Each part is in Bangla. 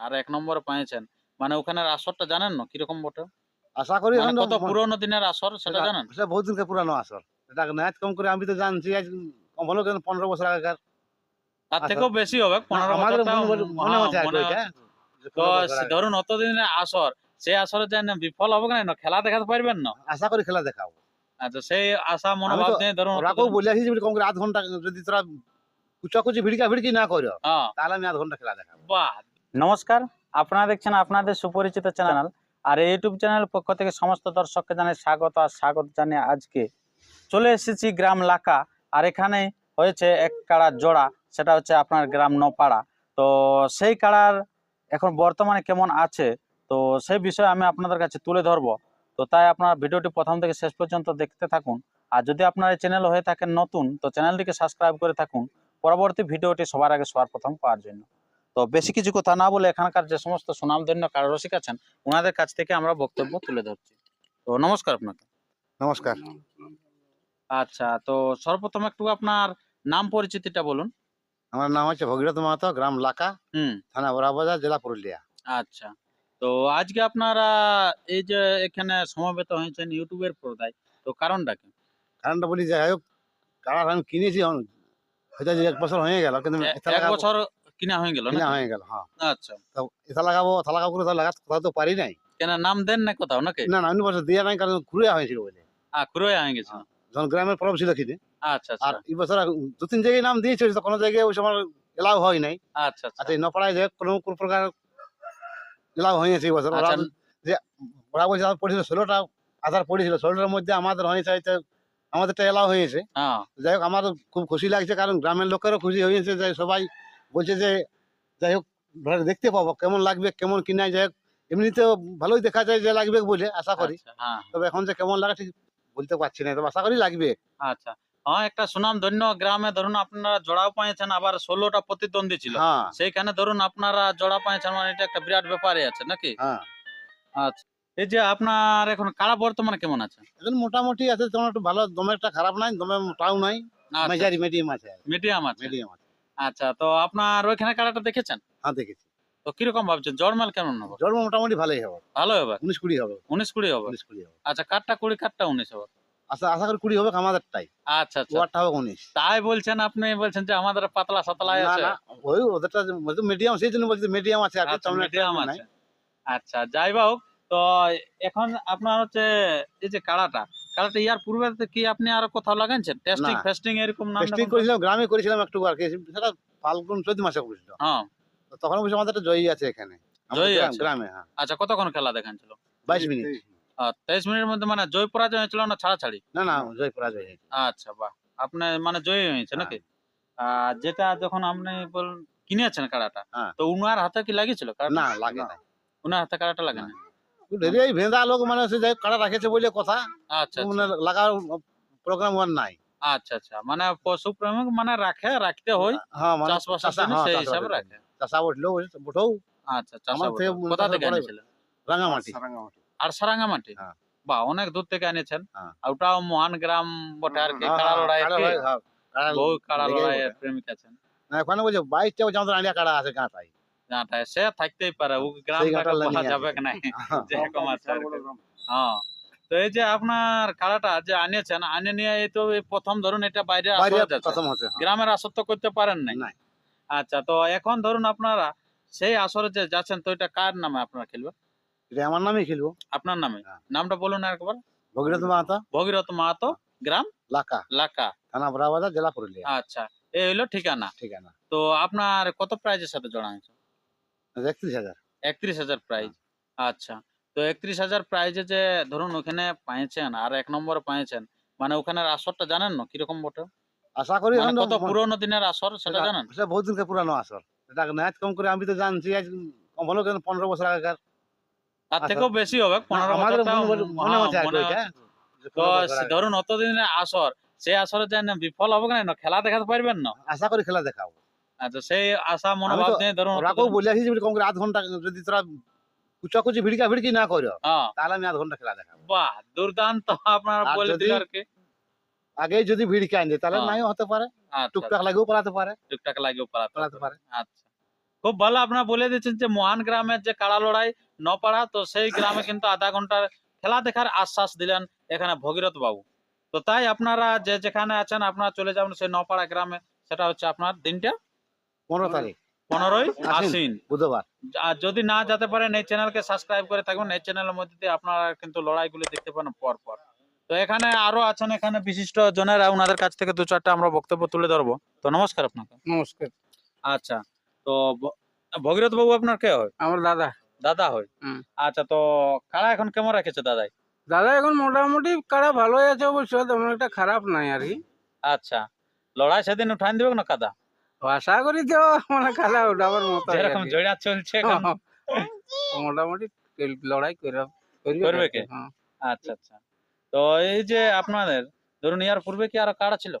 আর এক নম্বরে পাইছেন। মানে ওখানের আসরটা জানেন না? কীরকম বটে? আশা করি মানে কত পুরোনো দিনের আসর সেটা জানেন? সেটা বহুত দিনকে পুরানো আসর। এটা ন্যাচ কম করে আমি তো জানছি আজ কম হলো কেন পনেরো বছর আগেকার তার থেকেও বেশি হবে পনেরো মনে। তো বছর ধরুন অতদিনের আসর সেই আসরে যে বিফল হবে না খেলা দেখাতে পারবেন না। আশা করি খেলা দেখাবো। আচ্ছা সেই আশা মনোভাব নিয়ে ধরুন ওরাকেও বলে আসি যে কম করে আধ ঘণ্টা যদি তোরা কুচাকুচি ভিড়কা ভিড়কি না করো হ্যাঁ। তাহলে আমি আধ ঘণ্টা খেলা দেখাবো। বাহ নমস্কার, আপনারা দেখছেন আপনাদের সুপরিচিত চ্যানেল আর এই ইউটিউব চ্যানেলের পক্ষ থেকে সমস্ত দর্শককে জানাই স্বাগত আর স্বাগত জানিয়ে আজকে চলে এসেছি গ্রাম লাকা আর এখানে হয়েছে এক কাড়ার জোড়া, সেটা হচ্ছে আপনার গ্রাম নপাড়া। তো সেই কাড়ার এখন বর্তমানে কেমন আছে, তো সেই বিষয়ে আমি আপনাদের কাছে তুলে ধরবো। তো তাই আপনার ভিডিওটি প্রথম থেকে শেষ পর্যন্ত দেখতে থাকুন। আর যদি আপনার এই চ্যানেল হয়ে থাকেন নতুন, তো চ্যানেলটিকে সাবস্ক্রাইব করে থাকুন। পরবর্তী ভিডিওটি সবার আগে সবার প্রথম পাওয়ার জন্য। তো বেশি কিছু কথা না বলে এখানকার যে সমস্ত সুনামধন্য কাররসিক আছেন ওনাদের কাছ থেকে আমরা বক্তব্য তুলে ধরছি। তো নমস্কার আপনাকে। নমস্কার। আচ্ছা তো সর্বপ্রথম একটু আপনার নাম পরিচিতিটা বলুন। আমার নাম হচ্ছে ভগীরথ মাহাতো গ্রাম লাকা হুম। থানা বড়াবাজার জেলা পুরুলিয়া। আচ্ছা তো আজকে আপনারা এই যে এখানে সমবেত হয়েছেন ইউটিউবের পর্দায় তো কারণটা কি? কারণটা বলি যাই হোক কারার আমি কিনেছি হয়তো এক বছর হয়ে গেল কিন্তু এক বছর কিনা হয়ে গেল কিনা হয়ে গেল হ্যাঁ। আচ্ছা। তো এটা লাগাবো থা লাগাবো করে তো লাগাতে কোথাও তো পারি নাই। কেন নাম দেন না কোথাও নাকি? না না অন্য বছর দিয়ে নাই কারণ ঘুরে হয়েছিল বলে। আহ খুঁড়ে হয়ে গেছে। যখন গ্রামের পরব ছিল কিনে আচ্ছা আর আচ্ছা এই বছর দু তিন জায়গায় নাম দিয়েছে তো কোনো জায়গায় ওই সময় এলাও হয় নাই। আচ্ছা আচ্ছা। আচ্ছা নপাড়ায় যে কোনো কোনো প্রকার এলাও হয়েছে এই বছর। আচ্ছা। যে বলছে আমার পড়েছিল ষোলোটা আধার পড়েছিল। ষোলোটার মধ্যে আমাদের হয়েছে হয়তো আমাদেরটা এলাও হয়েছে হ্যাঁ। যাই হোক আমার খুব খুশি লাগছে কারণ গ্রামের লোকেরও খুশি হয়েছে যে সবাই বলছে যে যাই হোক দেখতে পাবো কেমন লাগবে কেমন কিনা যাই হোক এমনিতে ভালোই দেখা যায় যে লাগবে বলে আশা করি। আচ্ছা, হ্যাঁ তবে এখন যে কেমন লাগে ঠিক বলতে পারছি না তবে আশা করি লাগবে। আচ্ছা। হ্যাঁ একটা সুনাম ধন্য গ্রামে ধরুন আপনারা জোড়াও পাইছেন আবার ষোলোটা প্রতিদ্বন্দ্বী ছিল। হ্যাঁ। সেইখানে ধরুন আপনারা জোড়া পাইছেন মানে এটা একটা বিরাট ব্যাপারে আছে নাকি? হ্যাঁ। আচ্ছা। এই যে আপনার এখন কাড়া বর্তমানে কেমন আছে? এখন মোটামুটি আছে তোমার একটু ভালো দমে একটা খারাপ নাই দমে মোটাও নাই মেজারি মিডিয়াম আছে। মিডিয়াম আছে। মিডিয়াম আছে। আচ্ছা তো আপনার ওইখানে কাড়াটা দেখেছেন? হ্যাঁ দেখেছি। তো কীরকম ভাবছেন? জড়মাল কেমন হবে? জন্ম মোটামুটি ভালোই হবে। ভালো হবে? উনিশ কুড়ি হবে। উনিশ কুড়ি হবে? উনিশ কুড়ি হবে। আচ্ছা কাঠটা কুড়ি কাঠটা উনিশ হবে? আশা আশা করি কুড়ি হবে আমাদেরটাই। আচ্ছা আচ্ছা। ওয়ারটা হবে উনিশ। তাই বলছেন আপনি বলছেন যে আমাদের পাতলা আছে। না ওই ওদেরটা মিডিয়াম সেই জন্য বলছি মিডিয়াম আছে আর আচ্ছা মিডিয়াম। আছে। আচ্ছা যাই হোক তো এখন আপনার হচ্ছে এই যে কাড়াটা কাড়াটা ইয়ার পূর্বে কি আপনি আর কোথাও লাগাইছেন? টেস্টিং ফেস্টিং এরকম নাম টেস্টিং করেছিলাম গ্রামে করেছিলাম একটু আর কি সেটা ফাল্গুন মাসে করেছিল। হ্যাঁ তখন আমাদের একটা জয়ী আছে এখানে। জয়ী গ্রামে হ্যাঁ। আচ্ছা কতক্ষণ খেলা বাইশ মিনিট। তেইশ মিনিটের মধ্যে মানে জয় পরাজয় হয়েছিল না ছাড়াছাড়ি? না না জয় পরাজয় হয়েছে। আচ্ছা বাহ। আপনি মানে জয়ী হয়েছে হ্যাঁ। নাকি আর যেটা যখন আপনি বলেন কিনেছেন কাড়াটা হ্যাঁ। তো উনার হাতে কি লাগিয়েছিল না লাগে না উনার হাতে কাড়াটা লাগে না। এই ভেন্দা লোক মানে সে যাই কাড়া রাখেছে বলে কথা আচ্ছা আচ্ছা। মানে লাগার প্রোগ্রাম ওয়ার নাই। আচ্ছা আচ্ছা। মানে পশু প্রেমিক মানে রাখে রাখতে হয়। হ্যাঁ মানে হ্যাঁ, সেই হিসাবে রাখে। চাষা উঠল উঠো আচ্ছা চাষা আমার থেকে বটে। কোথা থেকে বড়- রাঙামাটি আর সারাঙ্গামাটি হ্যাঁ। বা অনেক দূর থেকে এনেছেন। আর ওটাও মহান গ্রাম বটে আর কি। কাড়া লড়াই কাড়া লড়াই, বহু কাড়া লেগেই প্রেমিক আছেন। ওখানে বলছে আলিয়া কাড়া আছে গাঁটাই যাটা সে থাকতেই পারে। ও গ্রাম বলা যাবে হ্যাঁ। যেরকম আছে হ্যাঁ। তো এই যে আপনার কাড়াটা যে আনিয়েছেন আনে নিয়ে এই তো প্রথম ধরুন এটা বাইরে বাইরে আসর যাচ্ছে। প্রথম হচ্ছে হ্যাঁ। গ্রামের আসর তো করতে পারেন নাই। আচ্ছা তো এখন ধরুন আপনারা সেই আসরে যে যাচ্ছেন তো এটা কার নামে আপনারা খেলবে এটা আমার নামেই খেলব। আপনার নামে? হ্যাঁ। নামটা বলুন একবার। ভগীরথ মাহাতো। ভগীরথ মাহাতো গ্রাম? লাকা। লাকা। থানা জেলা পুরুলিয়া। আচ্ছা এই হইল ঠিকানা। ঠিকানা। তো আপনার কত প্রাইজের সাথে জড়া হয়েছে একত্রিশ হাজার। একত্রিশ হাজার প্রাইজ আচ্ছা তো একত্রিশ হাজার প্রাইজে যে ধরুন ওখানে পাইছেন আর এক নম্বরে পাইছেন মানে ওখানের আসরটা জানেন না? কীরকম বটে? আশা করি মানে কত তো- পুরোনো দিনের আসর সেটা জানেন? সেটা বহুত পুরানো আসর। এটা কম করে আমি তো জানছি আজ কম হলো কেন পনেরো বছর আগেকার তার আচ্ছা। থেকেও বেশি হবে পনেরো মনে মনে হ্যাঁ, মনে বছর। ধরুন অতদিনের আসর সেই আসরে যে বিফল হবে না খেলা দেখাতে পারবেন না? আশা করি খেলা দেখাবো। আচ্ছা সেই আশা মনোভাব নিয়ে ধরুন ওরাকেও বলে আসি যে কম করে আধ ঘণ্টা যদি তোরা কুচাকুচি ভিড়কা ভিড়কি না করো হ্যাঁ। তাহলে আমি আধ ঘণ্টা খেলা দেখাবো। বাহ দুর্দান্ত আপনার বলে দিল আর কি। আগে যদি ভিড়কে আনছে তাহলে হ্যাঁ। নাইও হতে পারে আচ্ছা টুকটাক লাগেও পালাতে পারে। টুকটাক লাগিয়ে পালাতে পালাতে পারে। আচ্ছা। খুব ভালো আপনারা বলে দিচ্ছেন যে মহান গ্রামের যে কাড়া লড়াই নপাড়া তো সেই গ্রামে কিন্তু আধা ঘণ্টার খেলা দেখার আশ্বাস দিলেন এখানে ভগীরথ বাবু। তো তাই আপনারা যে যেখানে আছেন আপনারা চলে যাবেন সেই নপাড়া গ্রামে সেটা হচ্ছে আপনার দিনটা। পনেরো তারিখ। পনেরোই আশ্বিন। বুধবার। আর যদি না যেতে পারেন এই চ্যানেলকে সাবস্ক্রাইব করে থাকবেন। এই চ্যানেলের মধ্যে দিয়ে আপনারা কিন্তু লড়াইগুলো দেখতে পারেন পর পর তো এখানে আরও আছেন এখানে বিশিষ্ট জনেরা ওনাদের কাছ থেকে দু চারটা আমরা বক্তব্য তুলে ধরবো। তো নমস্কার আপনাকে। নমস্কার। আচ্ছা তো ভগীরথ বাবু আপনার কে হয়? আমার দাদা। দাদা হয়? আচ্ছা তো কাড়া এখন কেমন রেখেছে দাদাই? দাদা এখন মোটামুটি কারা ভালোই আছে অবশ্য তেমন একটা খারাপ নাই আর কি। আচ্ছা লড়াই সেদিন উঠান দিবে না কাদা? আশা করি তো মানে খারাপ উঠাবার মতো যেরকম। জড়া চলছে মোটামুটি লড়াই করে করবে কি? হ্যাঁ। আচ্ছা আচ্ছা। তো এই যে আপনাদের ধরুন ইয়ার পূর্বে কি আরও কাড়া ছিল?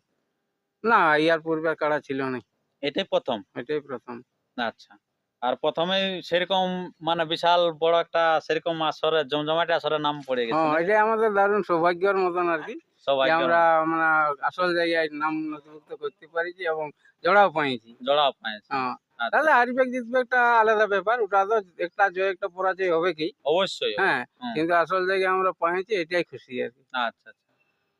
না ইয়ার পূর্বে আর কারা ছিল না। এটাই প্রথম। এটাই প্রথম। আচ্ছা। আর প্রথমে সেরকম মানে বিশাল বড় একটা সেরকম আসরে জমজমাটে আসরে নাম পড়ে গেছে। হ্যাঁ এটাই আমাদের দারুণ সৌভাগ্যের মতন আর কি। সবাই আমরা মানে আসল জায়গায় নাম নথিভুক্ত করতে পারিছি এবং জড়াও পাইছি। জড়াও পাইছে। হ্যাঁ আচ্ছা, তাহলে হারিবে জিতবে একটা আলাদা ব্যাপার ওটা তো একটা জয় একটা পরাজয় হবে কি? অবশ্যই হ্যাঁ কিন্তু আসল জায়গায় আমরা পাইছি এটাই খুশি আর কি। আচ্ছা আচ্ছা।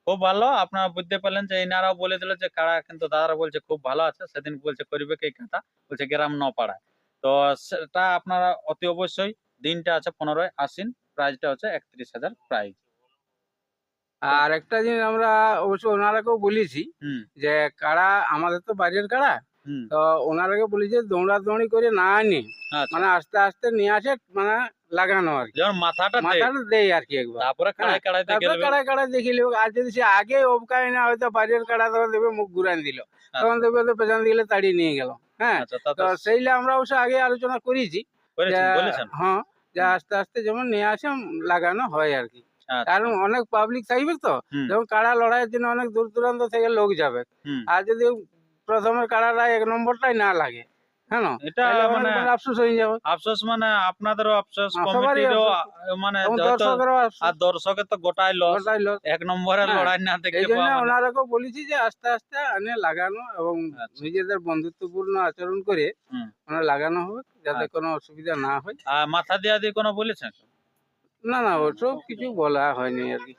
খুব ভালো আপনারা বুঝতে পারলেন যে এনারাও বলে দিল যে কারা কিন্তু দাদারা বলছে খুব ভালো আছে সেদিন বলছে করবে কি কথা? বলছে গ্রাম ন পাড়ায় তো সেটা আপনারা অতি অবশ্যই দিনটা আছে পনেরোই আশ্বিন প্রাইজটা হচ্ছে একত্রিশ হাজার প্রাইজ। আর একটা জিনিস আমরা অবশ্য ওনারাকেও বলেছি যে কাড়া আমাদের তো বাইরের কাড়া হুম। তো ওনারাকে বলেছি দৌড়াদৌড়ি করে না আনি আচ্ছা। মানে আস্তে আস্তে নিয়ে আসে মানে লাগানো আর কি। মাথাটা মাথাটা দেয় আর কি একবার। তারপরে কাড়াই দেখি লিব আর যদি সে আগে অবকায় না হয়তো বাইরের কাড়া তখন দেবে মুখ ঘুরান দিল। তখন দেখবে তো পেছন দিলে তাড়িয়ে নিয়ে গেল। হ্যাঁ আচ্ছা সেইলে আমরা অবশ্য আগে আলোচনা করেছি। হ্যাঁ যে আস্তে আস্তে যেমন নিয়ে আসে লাগানো হয় আর কি। আচ্ছা, কারণ অনেক পাবলিক থাকবে তো। যেমন কাড়া লড়াইয়ের জন্য অনেক দূর দূরান্ত থেকে লোক যাবে। আর যদি প্রথমের কাড়াটা এক নম্বরটাই না লাগে হ্যাঁ এটা মানে আফসোস হয়ে যাবে। আফসোস মানে আপনাদেরও আফসোস হ্যাঁ, কমিটিরও মানে আর দর্শকের তো গোটাই লস ওটাই এক নম্বরের হ্যাঁ, লড়াই না দেখতে পাওয়া মানে- বলেছি যে আস্তে আস্তে আনে লাগানো এবং আচ্ছা। নিজেদের বন্ধুত্বপূর্ণ আচরণ করে। মানে লাগানো হবে যাতে আচ্ছা। কোনো অসুবিধা না হয়। আর মাথা দিয়া দিয়ে কোনো বলেছেন? না না ওসব কিছু বলা হয়নি আর কি।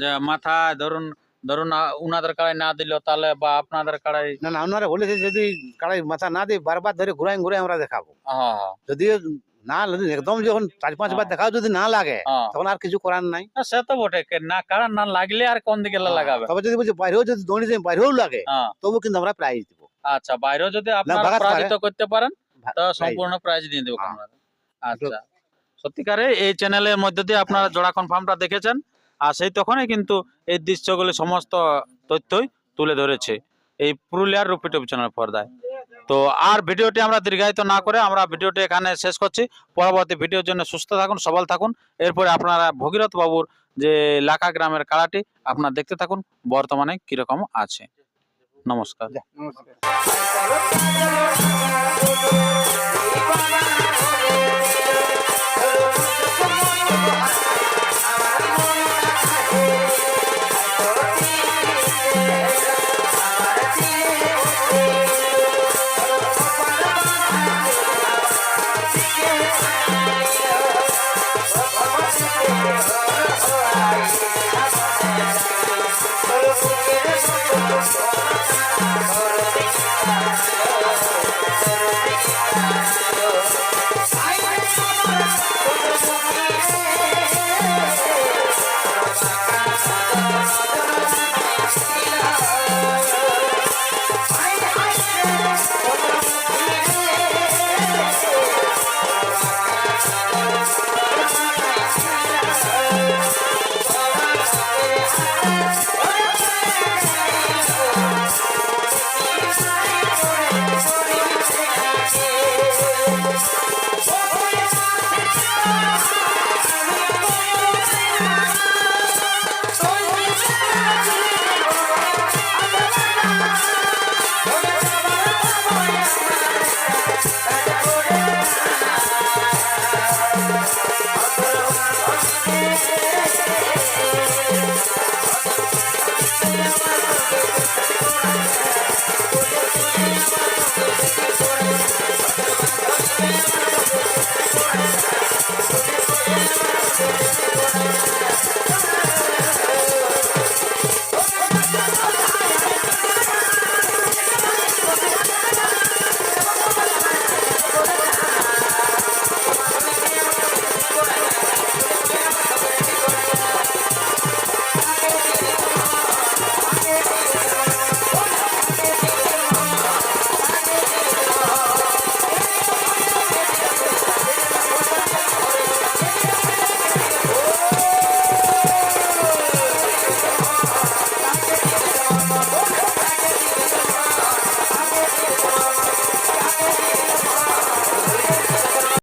যে মাথা ধরুন ধরুন উনাদের কাড়াই না দিল তাহলে বা আপনাদের কাড়াই না না ওনারা বলেছে যদি কাড়াই মাথা না দিই বারবার ধরে ঘুরাই ঘুরাই আমরা দেখাবো। হ্যাঁ হ্যাঁ, যদি না একদম যখন চার হ্যাঁ। দেখাও যদি না লাগে হ্যাঁ। তখন আর কিছু করার নাই। সে তো বটে না কারণ না লাগলে আর কোন দিকে লাগাবে? তবে যদি বলছে বাইরেও যদি দৌড়ি যায় বাইরেও লাগে হ্যাঁ। তবু কিন্তু আমরা প্রাইজ দিব। আচ্ছা বাইরেও যদি আপনারা পরাজিত করতে পারেন তো সম্পূর্ণ প্রাইজ দিয়ে দেবো হ্যাঁ। আচ্ছা। সত্যিকারে এই চ্যানেলের মধ্যে দিয়ে আপনারা জোড়া কনফার্মটা দেখেছেন? আর সেই তখনই কিন্তু এই দৃশ্যগুলি সমস্ত তথ্যই তুলে ধরেছে এই পুরুলিয়ার রূপিটপ চ্যানেল পর্দায়। তো আর ভিডিওটি আমরা দীর্ঘায়িত না করে আমরা ভিডিওটি এখানে শেষ করছি। পরবর্তী ভিডিওর জন্য সুস্থ থাকুন, সবল থাকুন। এরপরে আপনারা ভগীরথ বাবুর যে লাখা গ্রামের কালাটি আপনারা দেখতে থাকুন, বর্তমানে কীরকম আছে। নমস্কার। নমস্কার। Bye.